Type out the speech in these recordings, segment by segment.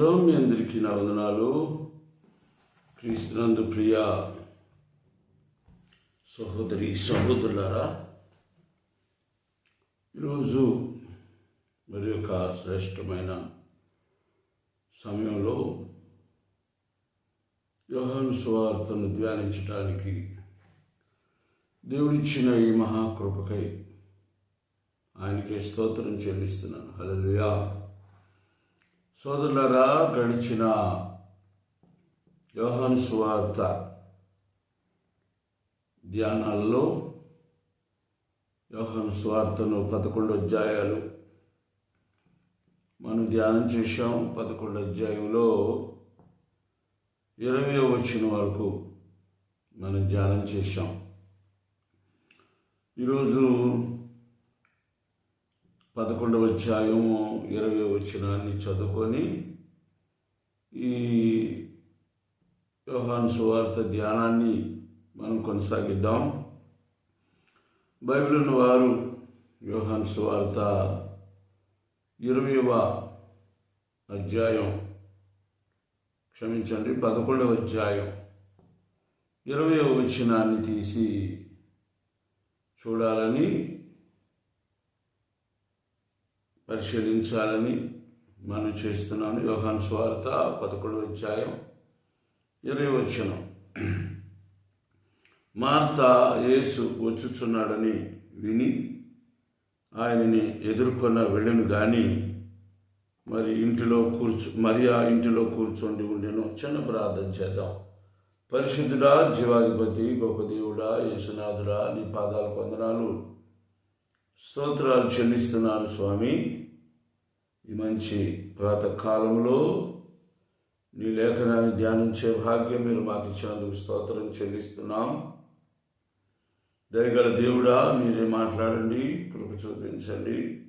స్తోత్రం మీ అందరికీ నా వందనాలు. క్రీస్తునందు ప్రియ సహోదరి సహోదరులారా ఈరోజు మరి ఒక శ్రేష్టమైన సమయంలో యోహాను సువార్తను ధ్యానించడానికి దేవుడిచ్చిన ఈ మహాకృపకై ఆయనకి స్తోత్రం చెల్లిస్తున్నాను. హల్లెలూయా. సోదరులరా గడిచిన యోహాను సువార్త ధ్యానాల్లో యోహాను సువార్తను పదకొండు అధ్యాయాలు మనం ధ్యానం చేశాం. పదకొండు అధ్యాయంలో ఇరవై వచ్చిన వరకు మనం ధ్యానం చేశాం. ఈరోజు పదకొండవ అధ్యాయము ఇరవై వచ్చినాన్ని చదువుకొని ఈ యోహాను సువార్త ధ్యానాన్ని మనం కొనసాగిద్దాం. బైబిల్ వారు యోహాను సువార్త ఇరవైవ అధ్యాయం. క్షమించండి పదకొండవ అధ్యాయం. ఇరవై వచనాన్ని తీసి చూడాలని పరిశీలించాలని మనం చేస్తున్నాను. యోహాన్ స్వార్త పదకొండు అధ్యాయం ఇరవై వచ్చిన మార్త యేసు వచ్చుచున్నాడని విని ఆయనని ఎదుర్కొన్న వెళ్ళను కానీ మరి ఇంటిలో కూర్చు మరి ఆ ఇంటిలో కూర్చోండి ఉండెను. చిన్న ప్రార్థన చేద్దాం. పరిశుద్ధుడా జీవాధిపతి గొప్ప దేవుడా యేసునాథుడా నీ పాదాల పొందనాలు స్తోత్రాలు చెల్లిస్తున్నాను స్వామి. ఈ మంచి ప్రాతకాలంలో నీ లేఖనాన్ని ధ్యానించే భాగ్యం మీరు మాకు ఇచ్చేందుకు స్తోత్రం చెల్లిస్తున్నాం. దయగల దేవుడా మీరే మాట్లాడండి కృప చూపించండి.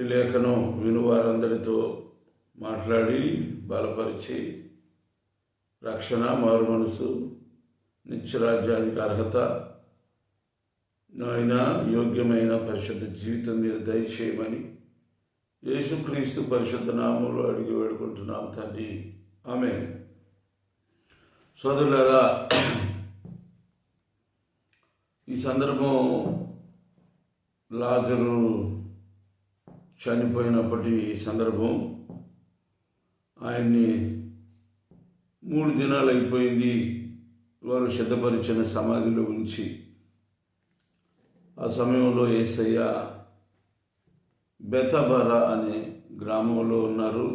ఈ లేఖనం వినువారందరితో మాట్లాడి బలపరిచి రక్షణ మారు మనసు నిత్యరాజ్యానికి అర్హత నాయన యోగ్యమైన పరిశుద్ధ జీవితం మీద దయచేయమని యేసుక్రీస్తు పరిశుద్ధ నామంలో అడిగి వేడుకుంటున్నాం తండ్రి. ఆమె సోదరులారా ఈ సందర్భం లాజరు చనిపోయినప్పటి సందర్భం. ఆయన్ని మూడు దినాలు అయిపోయింది వారు సిద్ధపరిచిన సమాధిలో ఉంచి ఆ సమయంలో ఏసయ్య బెతబర అనే గ్రామంలో ఉన్నారు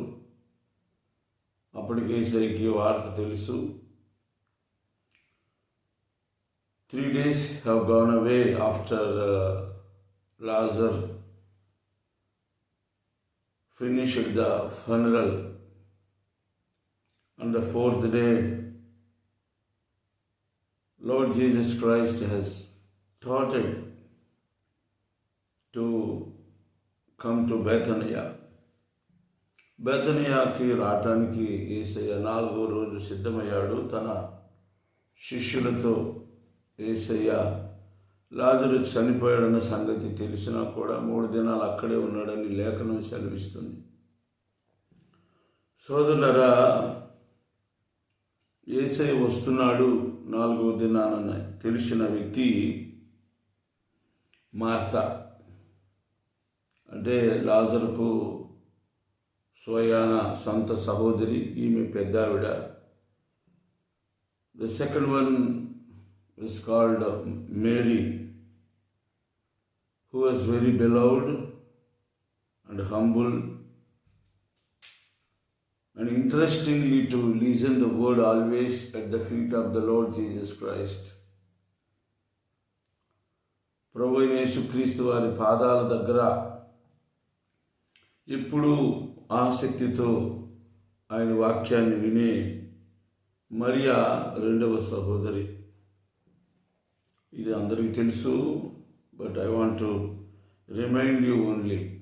అప్పటికి ఏసైకి వార్త తెలుసు three days have gone away after Lazar finished the funeral on the fourth day lord jesus christ has started to come to bethania. బెతనియాకి రావటానికి ఏసయ్య నాలుగో రోజు సిద్ధమయ్యాడు. తన శిష్యులతో ఏసయ్య లాజరు చనిపోయాడన్న సంగతి తెలిసినా కూడా మూడు దినాలు అక్కడే ఉన్నాడని లేఖనం సెలవిస్తుంది. సోదరులరా ఏసై వస్తున్నాడు నాలుగో దినాన. తెలిసిన వ్యక్తి మార్త. అంటే లాజర్కు స్వయాన సొంత సహోదరి ఈమె పెద్దావిడ the second one is called Mary, who was very beloved and humble, and interestingly to listen the word always at the feet of the Lord Jesus Christ. ప్రభు యేసుక్రీస్తు వారి పాదాల దగ్గర ఇప్పుడు ఆసక్తితో ఆయన వాక్యాన్ని వినే మరియా రెండవ సహోదరి. ఇది అందరికీ తెలుసు but I want to remind you only.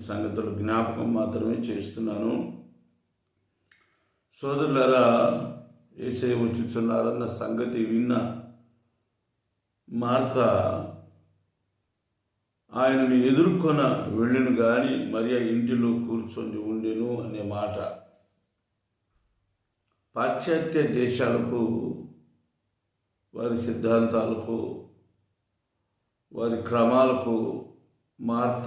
సంగతులు జ్ఞాపకం మాత్రమే చేస్తున్నాను. సోదరులరా ఏసే వచ్చుచున్నారన్న సంగతి విన్న మార్త ఆయనను ఎదుర్కొన వెళ్ళను గాని మరి ఆ ఇంటిలో కూర్చొని ఉండెను అనే మాట. పాశ్చాత్య దేశాలకు వారి సిద్ధాంతాలకు వారి క్రమాలకు మార్త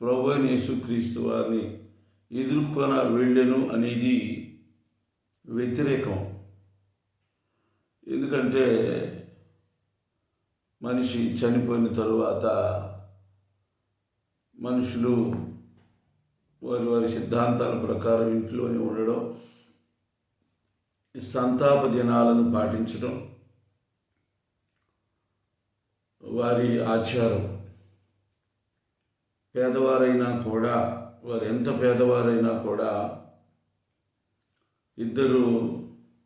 ప్రభు యేసుక్రీస్తు వారిని ఎదుర్కొన వెళ్ళెను అనేది వ్యతిరేకం. ఎందుకంటే మనిషి చనిపోయిన తరువాత మనుషులు వారి వారి సిద్ధాంతాల ప్రకారం ఇంట్లోనే ఉండడం సంతాప దినాలను పాటించడం వారి ఆచారం. పేదవారైనా కూడా వారు ఎంత పేదవారైనా కూడా ఇద్దరు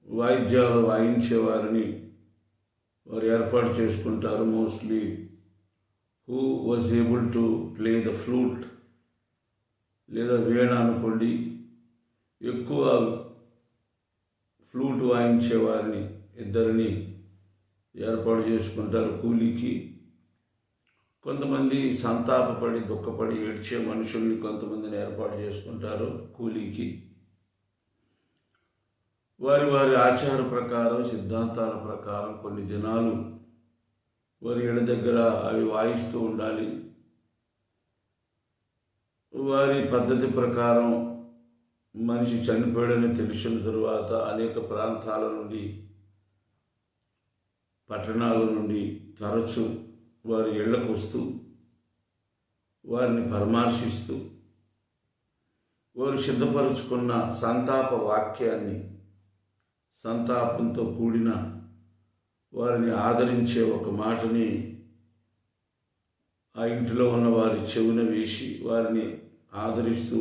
వాయిద్యాలు వాయించేవారిని వారు ఏర్పాటు చేసుకుంటారు. Mostly who was able to play the flute లేదా వీణ అనుకోండి ఎక్కువ ఫ్లూట్ వాయించే వారిని ఇద్దరిని ఏర్పాటు చేసుకుంటారు కూలీకి. కొంతమంది సంతాపపడి దుఃఖపడి ఏడ్చే మనుషుల్ని కొంతమందిని ఏర్పాటు చేసుకుంటారు కూలీకి. వారి వారి ఆచార ప్రకారం సిద్ధాంతాల ప్రకారం కొన్ని దినాలు వారి ఇళ్ళ దగ్గర అవి వాయిస్తూ ఉండాలి. వారి పద్ధతి ప్రకారం మనిషి చనిపోయాడని తెలిసిన తరువాత అనేక ప్రాంతాల నుండి పట్టణాల నుండి తరచు వారి ఇళ్ళకు వస్తూ వారిని పరామర్శిస్తూ వారు సిద్ధపరుచుకున్న సంతాప వాక్యాన్ని సంతాపంతో కూడిన వారిని ఆదరించే ఒక మాటని ఆ ఇంటిలో ఉన్న వారి చెవున వేసి వారిని ఆదరిస్తూ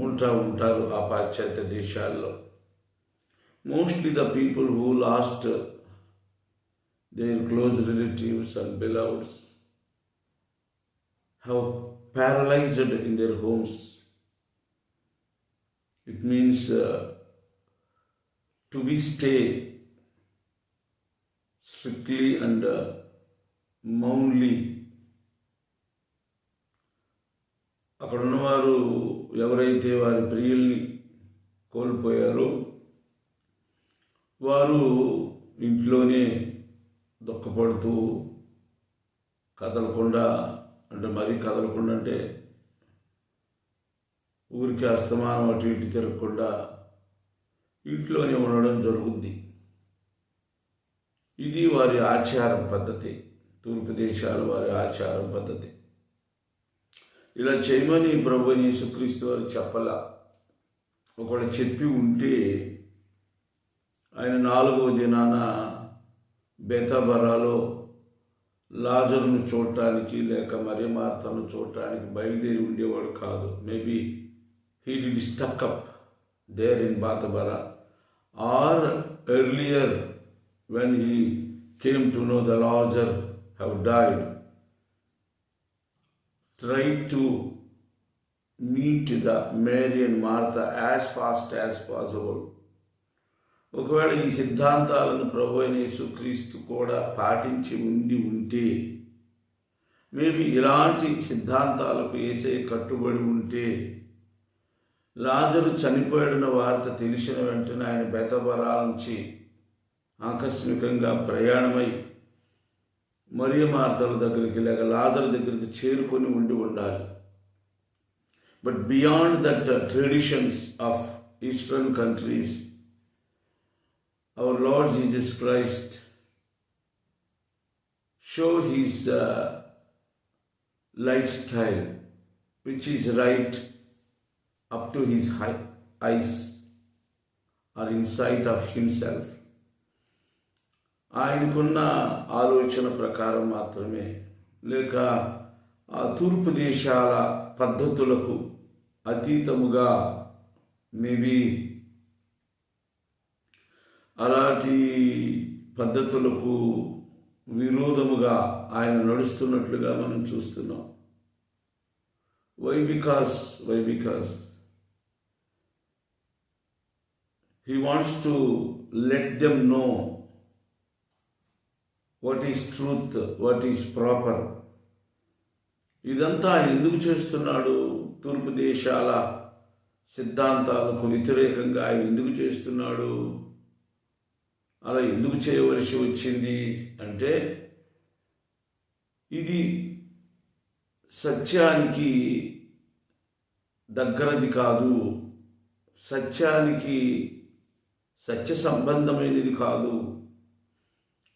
ఉంటా ఉంటారు ఆ పాశ్చాత్య దేశాల్లో. Mostly the people who lost their close relatives and beloveds how paralysed in their homes it means to be stay strictly and uh, mountly. అక్కడ ఉన్నవారు ఎవరైతే వారి ప్రియుల్ని కోల్పోయారో వారు ఇంట్లోనే దుఃఖపడుతూ కదలకుండా అంటే మరీ కదలకుండా అంటే ఊరికి అస్తమానం అటు ఇటు తిరగకుండా ఇంట్లోనే ఉండడం జరుగుద్ది ఇది వారి ఆచారం పద్ధతి తూర్పు దేశాల వారి ఆచారం పద్ధతి. ఇలా చేయమని ప్రభు యేసుక్రీస్తు వారు చెప్పల. ఒకడు చెప్పి ఉంటే ఆయన నాలుగవ దినాన బేతాబరాలో లాజర్ను చూడటానికి లేక మరి మార్తను చూడటానికి బయలుదేరి ఉండేవాడు కాదు. Maybe he D stuck up there in Bethabara or earlier when he came to know the Lazarus have died, tried to meet the Mary and Martha as fast as possible. ఒకవేళ ఈ సిద్ధాంతాలను ప్రభు అయిన యేసుక్రీస్తు కూడా పాటించి ఉండి ఉంటే మేబీ ఇలాంటి సిద్ధాంతాలకు వేసే కట్టుబడి ఉంటే లాజరు చనిపోయాడన్న వార్త తెలిసిన వెంటనే ఆయన బెతబరా నుంచి ఆకస్మికంగా ప్రయాణమై మరియ మార్తల దగ్గరికి లేక లాజర్ దగ్గరికి చేరుకొని ఉండి ఉండాలి but beyond that traditions of eastern countries our Lord Jesus Christ show his uh, lifestyle, which is right up to his high, eyes or insight of himself. ఆయనకున్న ఆలోచన ప్రకారం మాత్రమే. లేక ఆ తూర్పు దేశాల పద్ధతులకు అతీతముగా మేబీ అలాంటి పద్ధతులకు విరోధముగా ఆయన నడుస్తున్నట్లుగా మనం చూస్తున్నాం. Why because why because he wants to let them know what is truth what is proper. ఇదంతా ఎందుకు చేస్తున్నాడు? తూర్పు దేశాల సిద్ధాంతాలకు వ్యతిరేకంగా ఆయన ఎందుకు చేస్తున్నాడు? అలా ఎందుకు చేయవలసి వచ్చింది అంటే ఇది సత్యానికి దగ్గరది కాదు. సత్యానికి సత్య సంబంధమైనది కాదు.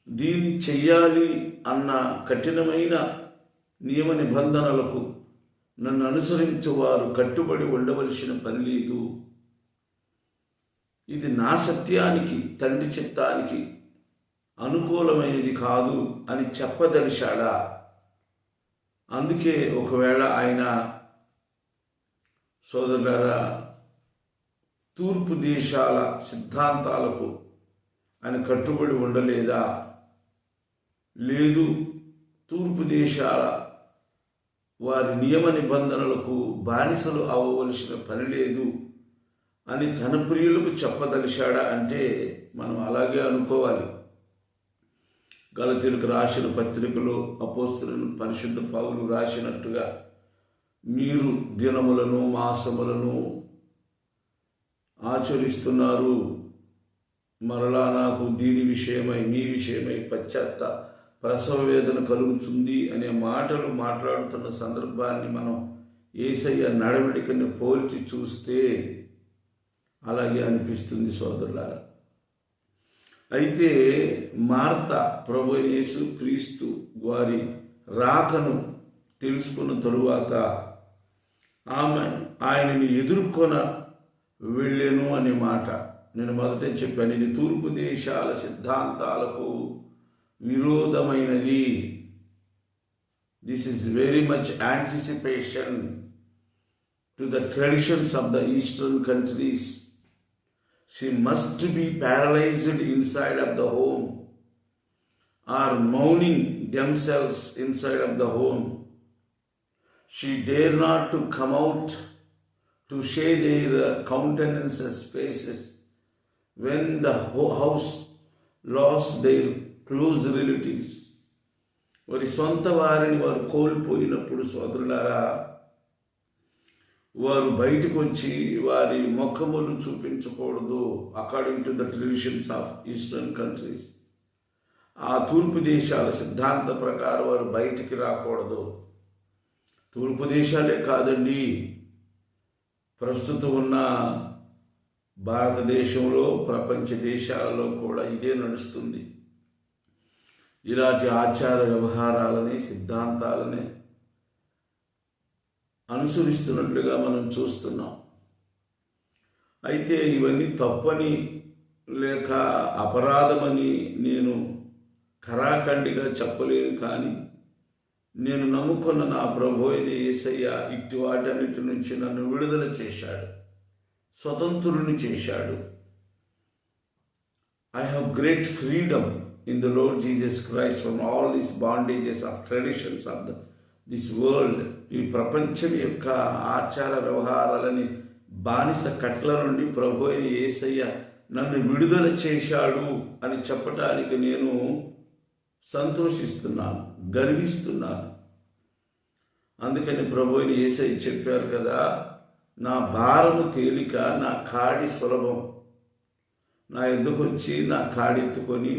దీన్ని చెయ్యాలి అన్న కఠినమైన నియమ నిబంధనలకు నన్ను అనుసరించేవారు కట్టుబడి ఉండవలసిన పని లేదు. ఇది నా సత్యానికి తండ్రి చిత్తానికి అనుకూలమైనది కాదు అని చెప్పదలిశాడా అందుకే ఒకవేళ ఆయన సోదరులారా తూర్పు దేశాల సిద్ధాంతాలకు ఆయన కట్టుబడి ఉండలేదా? లేదు. తూర్పు దేశాల వారి నియమ నిబంధనలకు బానిసలు అవ్వవలసిన పని లేదు అని తన ప్రియులకు చెప్పదలిశాడా అంటే మనం అలాగే అనుకోవాలి. గలతీలకు రాసిన పత్రికలో అపోస్తులను పరిశుద్ధ పావులు రాసినట్టుగా మీరు దినములను మాసములను ఆచరిస్తున్నారు. మరలా నాకు దీని విషయమై మీ విషయమై పశ్చాత్త ప్రసవ వేదన కలుగుతుంది అనే మాటలు మాట్లాడుతున్న సందర్భాన్ని మనం ఏసయ్య నడవడికని పోల్చి చూస్తే అలాగే అనిపిస్తుంది సోదరులారా. అయితే మార్త ప్రభు యేసు క్రీస్తు వారి రాకను తెలుసుకున్న తరువాత ఆమె ఆయనని ఎదుర్కొన వెళ్ళాను అనే మాట నేను మొదట చెప్పాను. ఇది తూర్పు దేశాల సిద్ధాంతాలకు విరోధమైనది this is very much anticipation to the traditions of the eastern countries she must be paralysed inside of the home or mourning themselves inside of the home. She dare not to come out to share their uh, countenances, faces, when the ho- house lost their close relatives. వారి సొంత వారిని వారు కోల్పోయినప్పుడు సోదరులారా వారు బయటకు వచ్చి వారి ముఖములు చూపించకూడదు. According to the traditions of eastern countries ఆ తూర్పు దేశాల సిద్ధాంత ప్రకారం వారు బయటికి రాకూడదు. తూర్పు దేశాలే కాదండి ప్రస్తుతం ఉన్న భారతదేశంలో ప్రపంచ దేశాలలో కూడా ఇదే నడుస్తుంది. ఇలాంటి ఆచార వ్యవహారాలని సిద్ధాంతాలని అనుసరిస్తున్నట్లుగా మనం చూస్తున్నాం. అయితే ఇవన్నీ తప్పని లేక అపరాధమని నేను ఖరాఖండిగా చెప్పలేను కానీ నేను నమ్ముకున్న నా ప్రభు అయిన యేసయ్య ఇట్టి వాటన్నిటి నుంచి నన్ను విడుదల చేశాడు. స్వతంత్రుని చేశాడు. I have great freedom in the Lord Jesus Christ from all these bondages of traditions of the this world ఈ ప్రపంచం యొక్క ఆచార వ్యవహారాలని బానిస కట్ల నుండి ప్రభు అయిన యేసయ్య నన్ను విడుదల చేశాడు అని చెప్పటానికి నేను సంతోషిస్తున్నాను గర్విస్తున్నాను. అందుకని ప్రభు అయిన యేసయ్య చెప్పారు కదా నా భారము తేలిక నా కాడి సులభం. నా ఎద్దుకొచ్చి నా కాడెత్తుకొని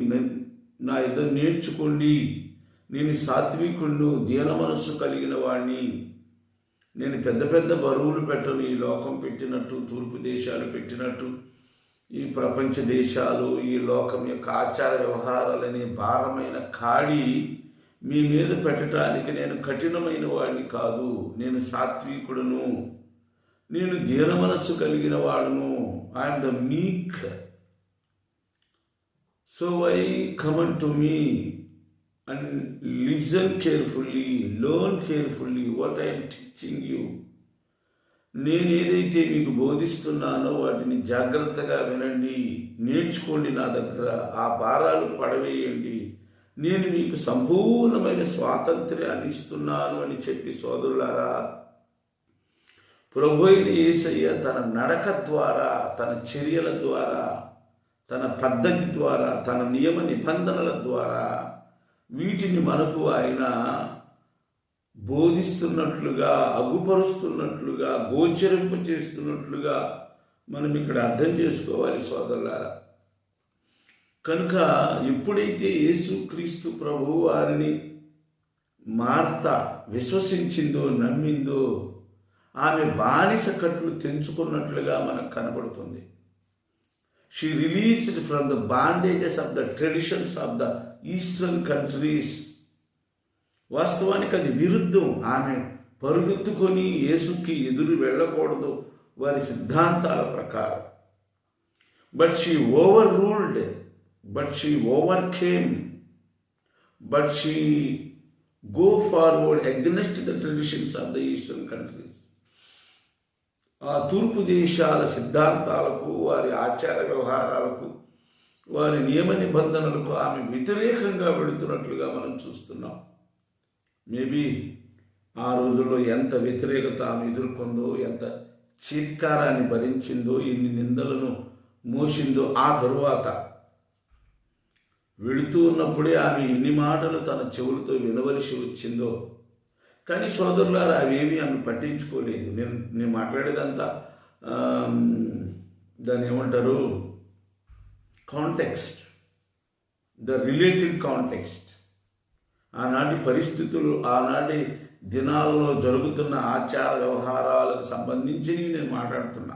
నా ఇద్దరు నేర్చుకోండి నేను సాత్వికుడు దీన మనస్సు కలిగిన వాడిని నేను పెద్ద పెద్ద బరువులు పెట్టను ఈ లోకం పెట్టినట్టు తూర్పు దేశాలు పెట్టినట్టు. ఈ ప్రపంచ దేశాలు ఈ లోకం యొక్క ఆచార వ్యవహారాలనే భారమైన కాడి మీ మీద పెట్టడానికి నేను కఠినమైన వాడిని కాదు. నేను సాత్వికుడును. నేను దీన మనస్సు కలిగిన వాడును. I'm the meek so why come on to me and listen carefully learn carefully what I'm teaching you నేను ఏదైతే మీకు బోధిస్తున్నానో వాటిని జాగ్రత్తగా వినండి నేర్చుకోండి నా దగ్గర ఆ భారాలు పడవేయండి. నేను మీకు సంపూర్ణమైన స్వాతంత్ర్యాన్ని ఇస్తున్నాను అని చెప్పి సోదరులారా ప్రభు అయిన యేసయ్య తన నడక ద్వారా తన చర్యల ద్వారా తన పద్ధతి ద్వారా తన నియమ నిబంధనల ద్వారా వీటిని మనకు ఆయన బోధిస్తున్నట్లుగా అగుపరుస్తున్నట్లుగా గోచరింప చేస్తున్నట్లుగా మనం ఇక్కడ అర్థం చేసుకోవాలి సోదరులారా. కనుక ఎప్పుడైతే యేసుక్రీస్తు ప్రభు వారిని మార్త విశ్వసించిందో నమ్మిందో ఆమె బానిస కట్లు తెంచుకున్నట్లుగా మనకు కనబడుతుంది. She released from the bondages of the traditions of the eastern countries వాస్తవానికి అది విరుద్ధం. ఆమె పరుగెత్తుకొని యేసుకి ఎదురు వెళ్ళకూడదు. వారి సిద్ధాంతాల ప్రకారం. But she overruled but she overcame but she go forward against the traditions of the eastern countries తూర్పు దేశాల సిద్ధాంతాలకు వారి ఆచార వ్యవహారాలకు వారి నియమ నిబంధనలకు ఆమె వ్యతిరేకంగా వెళుతున్నట్లుగా మనం చూస్తున్నాం. మేబీ ఆ రోజుల్లో ఎంత వ్యతిరేకత ఆమె ఎదుర్కొందో ఎంత చీత్కారాన్ని భరించిందో ఎన్ని నిందలను మోసిందో ఆ తరువాత వెళుతూ ఉన్నప్పుడే ఆమె ఎన్ని మాటలు తన చెవులతో వినవలసి వచ్చిందో కానీ సోదరులారు అవేమీ అన్ను పట్టించుకోలేదు. నేను నేను మాట్లాడేదంతా దాన్ని ఏమంటారు? కాంటెక్స్ట్. The related context. ఆనాటి పరిస్థితులు ఆనాటి దినాల్లో జరుగుతున్న ఆచార వ్యవహారాలకు సంబంధించి నేను మాట్లాడుతున్నా.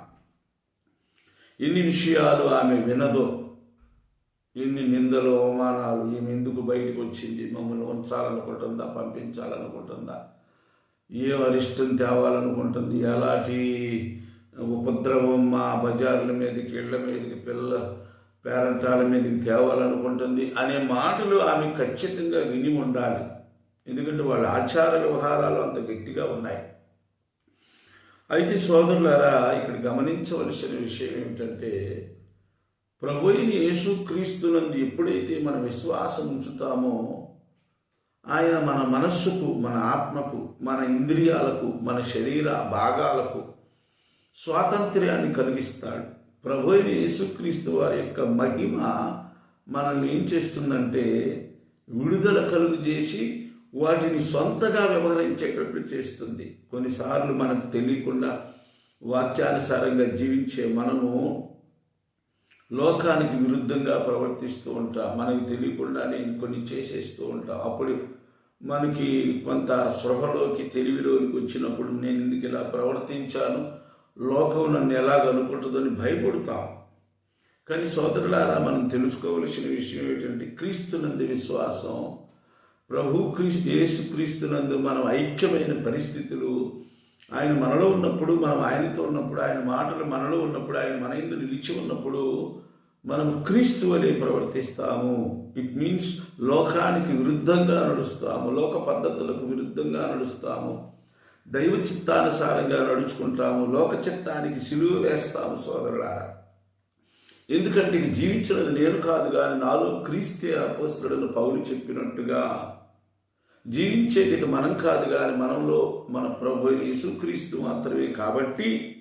ఎన్ని విషయాలు ఆమె వినదో ఎన్ని నిందలు అవమానాలు ఈమె ఎందుకు బయటకు వచ్చింది మమ్మల్ని ఉంచాలనుకుంటుందా పంపించాలనుకుంటుందా ఏ అరిష్టం తేవాలనుకుంటుంది? ఎలాంటి ఉపద్రవం మా బజార్ల మీదకి ఇళ్ళ మీదకి పిల్ల పేరంటాల మీదకి తేవాలనుకుంటుంది అనే మాటలు ఆమె ఖచ్చితంగా విని ఉండాలి. ఎందుకంటే వాళ్ళ ఆచార వ్యవహారాలు అంత గట్టిగా ఉన్నాయి. అయితే సోదరులారా ఇక్కడ గమనించవలసిన విషయం ఏమిటంటే ప్రభు అయిన యేసుక్రీస్తునందు ఎప్పుడైతే మన విశ్వాసం ఉంచుతామో ఆయన మన మనస్సుకు మన ఆత్మకు మన ఇంద్రియాలకు మన శరీర భాగాలకు స్వాతంత్ర్యాన్ని కలిగిస్తాడు. ప్రభు అయిన యేసుక్రీస్తు వారి యొక్క మహిమ మనల్ని ఏం చేస్తుందంటే విడుదల కలుగు చేసి వాటిని సొంతగా వ్యవహరించేటట్టు చేస్తుంది. కొన్నిసార్లు మనకు తెలియకుండా వాక్యానుసారంగా జీవించే మనము లోకానికి విరుద్ధంగా ప్రవర్తిస్తూ ఉంటాం. మనకి తెలియకుండానే కొన్ని చేసేస్తూ ఉంటాం. అప్పుడు మనకి కొంత స్పృహలోకి తెలివిలోకి వచ్చినప్పుడు నేను ఎందుకు ఇలా ప్రవర్తించాను? లోకం నన్ను ఎలాగ అనుకుంటుందని భయపడతాం. కానీ సోదరులారా మనం తెలుసుకోవలసిన విషయం ఏంటంటే క్రీస్తునందు విశ్వాసం ప్రభు క్రీస్తు యేసు క్రీస్తునందు మనం ఐక్యమైన పరిస్థితులు ఆయన మనలో ఉన్నప్పుడు మనం ఆయనతో ఉన్నప్పుడు ఆయన మాటలు మనలో ఉన్నప్పుడు ఆయన మన ఇందు నిలిచి ఉన్నప్పుడు మనం క్రీస్తు వలె ప్రవర్తిస్తాము. ఇట్ మీన్స్ లోకానికి విరుద్ధంగా నడుస్తాము. లోక పద్ధతులకు విరుద్ధంగా నడుస్తాము. దైవ చిత్తానుసారంగా నడుచుకుంటాము. లోక చిత్తానికి సిలువ వేస్తాము సోదరులారా. ఎందుకంటే ఇక జీవించినది నేను కాదు కానీ నాలో క్రీస్తే అపోస్తుడని పౌలు చెప్పినట్టుగా జీవించేది మనం కాదు కానీ మనంలో మన ప్రభు యేసుక్రీస్తు మాత్రమే కాబట్టి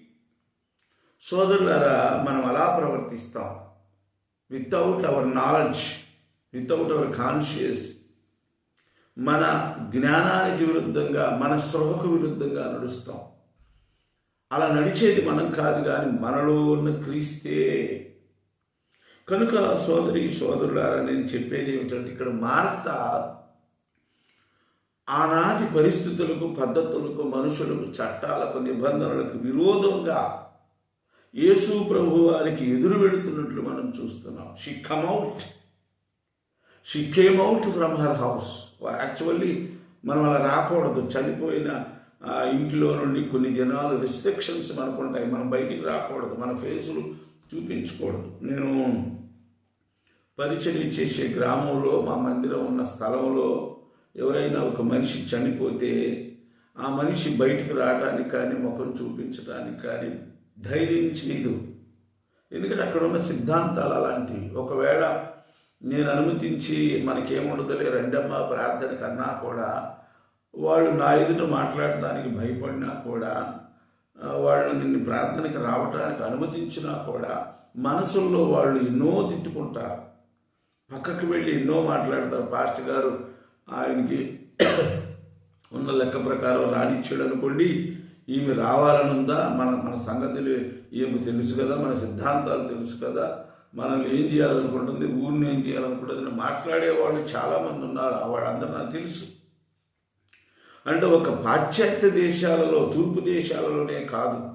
సోదరులారా మనం అలా ప్రవర్తిస్తాం. Without our knowledge without our conscious మన జ్ఞానానికి విరుద్ధంగా మన స్పృహకు విరుద్ధంగా నడుస్తాం. అలా నడిచేది మనం కాదు కానీ మనలో ఉన్న క్రీస్తే. కనుక సోదరి సోదరులారా నేను చెప్పేది ఏమిటంటే ఇక్కడ మార్త ఆనాటి పరిస్థితులకు పద్ధతులకు మనుషులకు చట్టాలకు నిబంధనలకు విరోధంగా యేసు ప్రభు వారికి ఎదురు వెళుతున్నట్లు మనం చూస్తున్నాం. She come out she came out from her house actually మనం అలా రాకూడదు. చనిపోయిన ఇంట్లో నుండి కొన్ని దినాలు రిస్ట్రిక్షన్స్ మనకు ఉంటాయి. మనం బయటికి రాకూడదు. మన ఫేసులు చూపించకూడదు. నేను పరిచయం చేసే గ్రామంలో మా మందిరం ఉన్న స్థలంలో ఎవరైనా ఒక మనిషి చనిపోతే ఆ మనిషి బయటికి రావడానికి కానీ ముఖం చూపించడానికి కానీ ధైర్యం చేయదు. ఎందుకంటే అక్కడ ఉన్న సిద్ధాంతాలు అలాంటివి. ఒకవేళ నేను అనుమతించి మనకేముండదులే రెండమ్మ ప్రార్థన కన్నా కూడా వాళ్ళు నా ఎదుట మాట్లాడటానికి భయపడినా కూడా వాళ్ళు నిన్ను ప్రార్థనకి రావటానికి అనుమతించినా కూడా మనసుల్లో వాళ్ళు ఎన్నో తిట్టుకుంటారు. పక్కకు వెళ్ళి ఎన్నో మాట్లాడతారు. పాస్టర్ గారు ఆయనకి ఉన్న లెక్క ప్రకారం రాణించాడు అనుకోండి ఈమె రావాలనుందా? మన మన సంగతులు ఏమి తెలుసు కదా మన సిద్ధాంతాలు తెలుసు కదా మనల్ని ఏం చేయాలనుకుంటుంది ఊరిని ఏం చేయాలనుకుంటుంది అని మాట్లాడే వాళ్ళు చాలామంది ఉన్నారు. వాళ్ళందరూ నాకు తెలుసు. అంటే ఒక పాశ్చాత్య దేశాలలో తూర్పు దేశాలలోనే కాదు.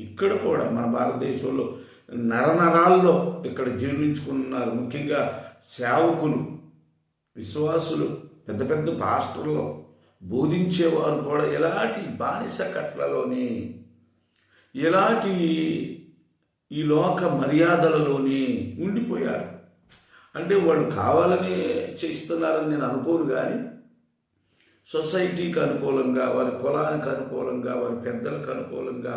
ఇక్కడ కూడా మన భారతదేశంలో నరనరాల్లో ఇక్కడ జీర్ణించుకున్నారు. ముఖ్యంగా సేవకులు విశ్వాసులు. పెద్ద పెద్ద పాస్టర్లు బోధించేవారు కూడా ఎలాంటి బానిస కట్లలోని ఎలాంటి ఈ లోక మర్యాదలలోని ఉండిపోయారు. అంటే వాళ్ళు కావాలని చేస్తున్నారని నేను అనుకోను కానీ సొసైటీకి అనుకూలంగా వారి కులానికి అనుకూలంగా వారి పెద్దలకు అనుకూలంగా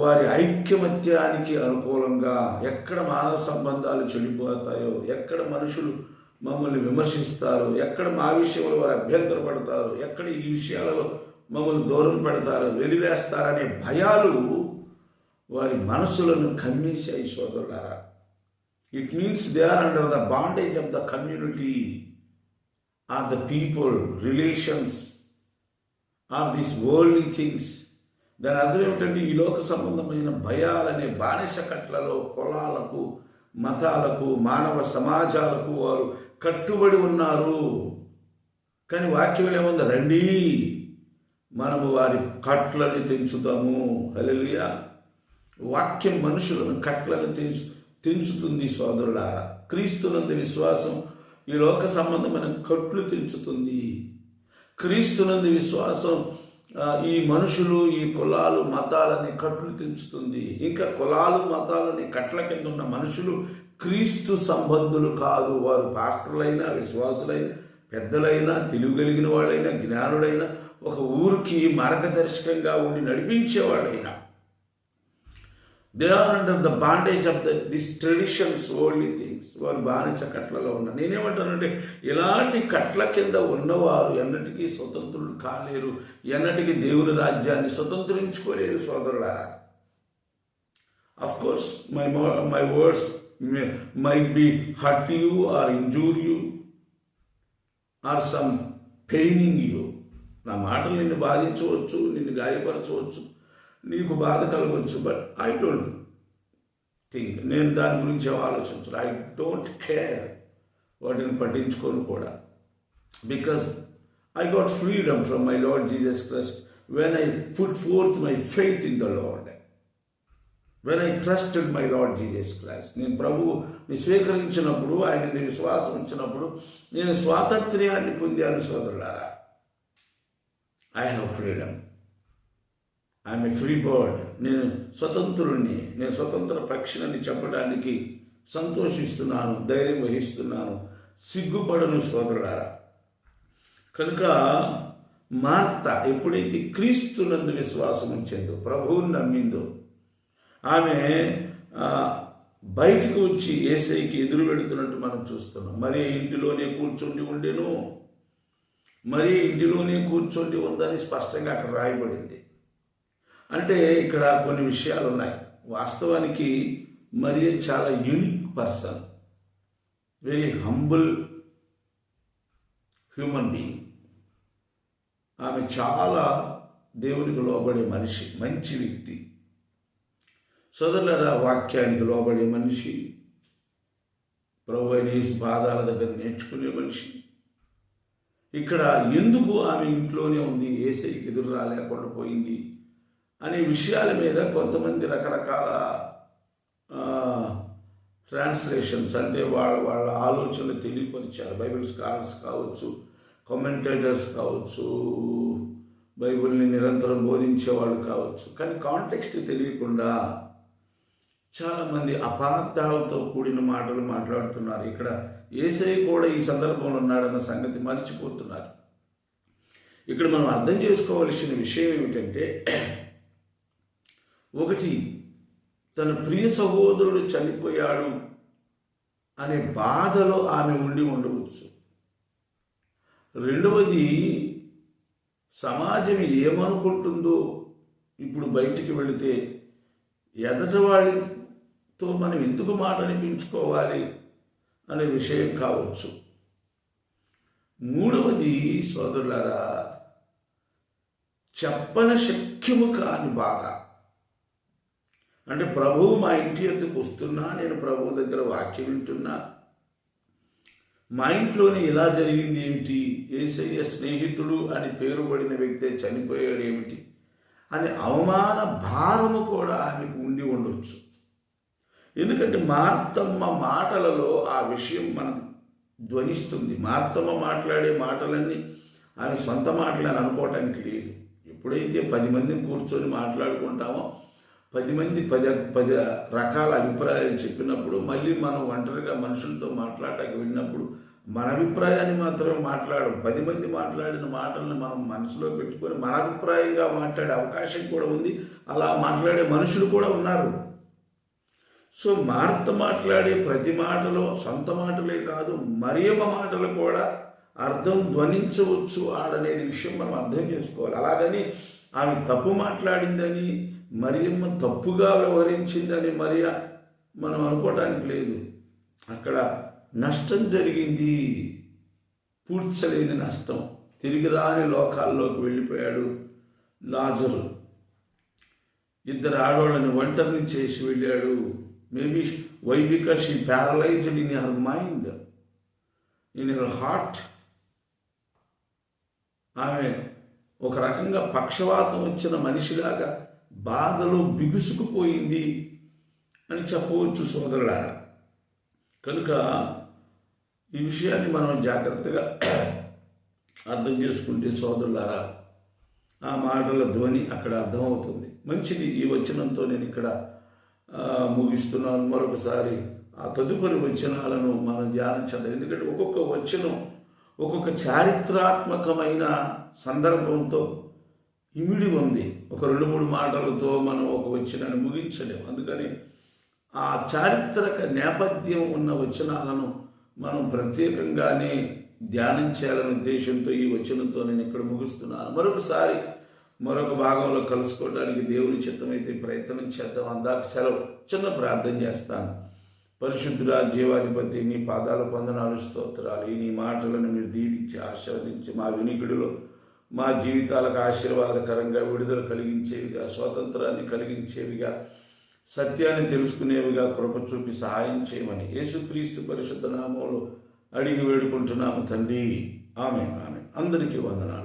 వారి ఐక్యమత్యానికి అనుకూలంగా ఎక్కడ మానవ సంబంధాలు చెడిపోతాయో ఎక్కడ మనుషులు మమ్మల్ని విమర్శిస్తారు. ఎక్కడ మా విషయంలో వారు అభ్యంతరపడతారు ఎక్కడ ఈ విషయాలలో మమ్మల్ని దూరం పెడతారు వెలివేస్తారనే భయాలు వారి మనసులను కమ్మేశాయి సోదరులారా. It means they are under the bondage of the community or the people relations or this worldly things దాని అర్థం ఏమిటంటే ఈ లోక సంబంధమైన భయాలనే బానిస కట్లలో కులాలకు మతాలకు మానవ సమాజాలకు వారు కట్టుబడి ఉన్నారు. కానీ వాక్యం ఏముంది? రండి. మనము వారి కట్లని తెంచుతాము హల్లెలూయా. వాక్యం మనుషులను కట్లను తెంచు తెంచుతుంది సోదరులారా. క్రీస్తునందు విశ్వాసం ఈ లోక సంబంధమైన కట్లు తెంచుతుంది. క్రీస్తునందు విశ్వాసం ఈ మనుషులు ఈ కులాలు మతాలని కట్లు తెంచుతుంది. ఇంకా కులాలు మతాలని కట్ల కింద ఉన్న మనుషులు క్రీస్తు సంబంధులు కాదు. వారు పాస్టర్లైనా విశ్వాసులైన పెద్దలైనా తెలియగలిగిన వాళ్ళైనా జ్ఞానుడైనా ఒక ఊరికి మార్గదర్శకంగా ఉండి నడిపించేవాడైనా they are under the bondage of the this traditions only things వారు బానిస కట్లలో ఉన్నారు నేనేమంటానంటే ఇలాంటి కట్ల కింద ఉన్నవారు ఎన్నటికీ స్వతంత్రులు కాలేరు. ఎన్నటికీ దేవుని రాజ్యాన్ని స్వతంత్రించుకోలేరు సోదరులారా. Of course my my words might be hurt you are injure you are some paining you నా మాటలు నిన్ను బాధించవచ్చు నిన్ను గాయపరచవచ్చు నీకు బాధ కలగవచ్చు బట్ ఐ డోంట్ థింక్ నేను దాని గురించి ఏం ఆలోచించను. ఐ డోంట్ కేర్ వాటిని పట్టించుకోను కూడా. Because I got freedom from my Lord Jesus Christ when I put forth my faith in the Lord when I trusted my Lord Jesus Christ నేను ప్రభువుని స్వీకరించినప్పుడు ఆయన విశ్వాసం ఉంచినప్పుడు నేను స్వాతంత్ర్యాన్ని పొందాను సోదరులారా. I have freedom I'm a free bird నేను స్వతంత్రుణ్ణి నేను స్వతంత్ర పక్షిని చెప్పడానికి సంతోషిస్తున్నాను ధైర్యం వహిస్తున్నాను సిగ్గుపడను సోదరులారా. కనుక మార్త ఎప్పుడైతే క్రీస్తునందు విశ్వాసం ఉంచిందో ప్రభువుని నమ్మిందో ఆమె బయటికి వచ్చి ఏసైకి ఎదురు పెడుతున్నట్టు మనం చూస్తున్నాం. మరి ఇంటిలోనే కూర్చుండి ఉండేను. మరి ఇంటిలోనే కూర్చుండి ఉందని స్పష్టంగా అక్కడ రాయబడింది. అంటే ఇక్కడ కొన్ని విషయాలు ఉన్నాయి. వాస్తవానికి మరి చాలా unique person very humble human being ఆమె చాలా దేవునికి లోబడే మనిషి మంచి వ్యక్తి. సోదరులరా వాక్యానికి లోబడే మనిషి ప్రభు అయిన పాదాల దగ్గర నేర్చుకునే మనిషి. ఇక్కడ ఎందుకు ఆమె ఇంట్లోనే ఉంది ఏసైకి ఎదురు రాలేకుండా పోయింది అనే విషయాల మీద కొంతమంది రకరకాల ట్రాన్స్లేషన్స్ అంటే వాళ్ళ వాళ్ళ ఆలోచనలు తెలియపరిచారు. బైబిల్ స్కాలర్స్ కావచ్చు కామెంటేటర్స్ కావచ్చు బైబిల్ని నిరంతరం బోధించేవాళ్ళు కావచ్చు. కానీ కాంటెక్స్ట్ తెలియకుండా చాలామంది అపార్థాలతో కూడిన మాటలు మాట్లాడుతున్నారు. ఇక్కడ ఏసై కూడా ఈ సందర్భంలో ఉన్నాడన్న సంగతి మర్చిపోతున్నారు. ఇక్కడ మనం అర్థం చేసుకోవలసిన విషయం ఏమిటంటే ఒకటి తన ప్రియ సహోదరుడు చనిపోయాడు అనే బాధలో ఆమె ఉండి ఉండవచ్చు. రెండవది సమాజం ఏమనుకుంటుందో ఇప్పుడు బయటికి వెళితే తో మనం ఎందుకు మాట అనిపించుకోవాలి అనే విషయం కావచ్చు. మూడవది సోదరులారా చెప్పన శక్యము కాని బాధ. అంటే ప్రభువు మా ఇంటి ఎందుకు వస్తున్నా నేను ప్రభువు దగ్గర వాక్యం వింటున్నా. మా ఇంట్లోనే ఇలా జరిగింది ఏమిటి? ఏసయ్య స్నేహితుడు అని పేరు పడిన వ్యక్తే చనిపోయాడు ఏమిటి అనే అవమాన భారము కూడా ఆమెకు ఉండి ఉండొచ్చు. ఎందుకంటే మార్తమ్మ మాటలలో ఆ విషయం మనకు ధ్వనిస్తుంది. మార్తమ్మ మాట్లాడే మాటలన్నీ ఆమె సొంత మాటలని అనుకోవటానికి లేదు. ఎప్పుడైతే పది మందిని కూర్చొని మాట్లాడుకుంటామో పది మంది పది పది రకాల అభిప్రాయాలు చెప్పినప్పుడు మళ్ళీ మనం ఒంటరిగా మనుషులతో మాట్లాడటానికి వెళ్ళినప్పుడు మన అభిప్రాయాన్ని మాత్రమే మాట్లాడం పది మంది మాట్లాడిన మాటలను మనం మనసులో పెట్టుకొని మన అభిప్రాయంగా మాట్లాడే అవకాశం కూడా ఉంది. అలా మాట్లాడే మనుషులు కూడా ఉన్నారు. సో మార్త మాట్లాడే ప్రతి మాటలో సొంత మాటలే కాదు మరియమ్మ మాటలు కూడా అర్థం ధ్వనించవచ్చు ఆడనేది విషయం మనం అర్థం చేసుకోవాలి. అలాగని ఆమె తప్పు మాట్లాడిందని మరియమ్మ తప్పుగా వ్యవహరించిందని మరియ మనం అనుకోవటానికి లేదు. అక్కడ నష్టం జరిగింది. పూడ్చలేని నష్టం. తిరిగి రాని లోకాల్లోకి వెళ్ళిపోయాడు లాజరు. ఇద్దరు ఆడవాళ్ళని ఒంటరిని చేసి వెళ్ళాడు. Maybe why because she paralysed in her mind in her heart ఆమె ఒక రకంగా పక్షవాతం వచ్చిన మనిషిలాగా బాధలో బిగుసుకుపోయింది అని చెప్పవచ్చు సోదరులారా. కనుక ఈ విషయాన్ని మనం జాగ్రత్తగా అర్థం చేసుకుంటే సోదరులారా ఆ మాటల ధ్వని అక్కడ అర్థమవుతుంది. మంచిది ఈ వచనంతో నేను ఇక్కడ ముగిస్తున్నాను. మరొకసారి ఆ తదుపరి వచనాలను మనం ధ్యానించాలి ఎందుకంటే ఒక్కొక్క వచనం ఒక్కొక్క చారిత్రాత్మకమైన సందర్భంతో ఇమిడి ఉంది. ఒక రెండు మూడు మాటలతో మనం ఒక వచనాన్ని ముగించలేము అందుకని ఆ చారిత్రక నేపథ్యం ఉన్న వచనాలను మనం ప్రత్యేకంగానే ధ్యానం చేయాలనే ఉద్దేశంతో ఈ వచనంతో నేను ఇక్కడ ముగిస్తున్నాను. మరొకసారి మరొక భాగంలో కలుసుకోవడానికి దేవుని చిత్తమైతే ప్రయత్నం చేద్దాం. అందాక సెలవు. చిన్న ప్రార్థన చేస్తాను. పరిశుద్ధుడా జీవాధిపతి నీ పాదాల పొందనాలు స్తోత్రాలు. ఈ నీ మాటలను మీరు దీవించి ఆశీర్వదించి మా వినికిడిలో మా జీవితాలకు ఆశీర్వాదకరంగా విడుదల కలిగించేవిగా స్వాతంత్రాన్ని కలిగించేవిగా సత్యాన్ని తెలుసుకునేవిగా కృప చూపి సహాయం చేయమని యేసుక్రీస్తు పరిశుద్ధ నామంలో అడిగి వేడుకుంటున్నాము తండ్రి. ఆమె ఆమె అందరికీ వందనాలు.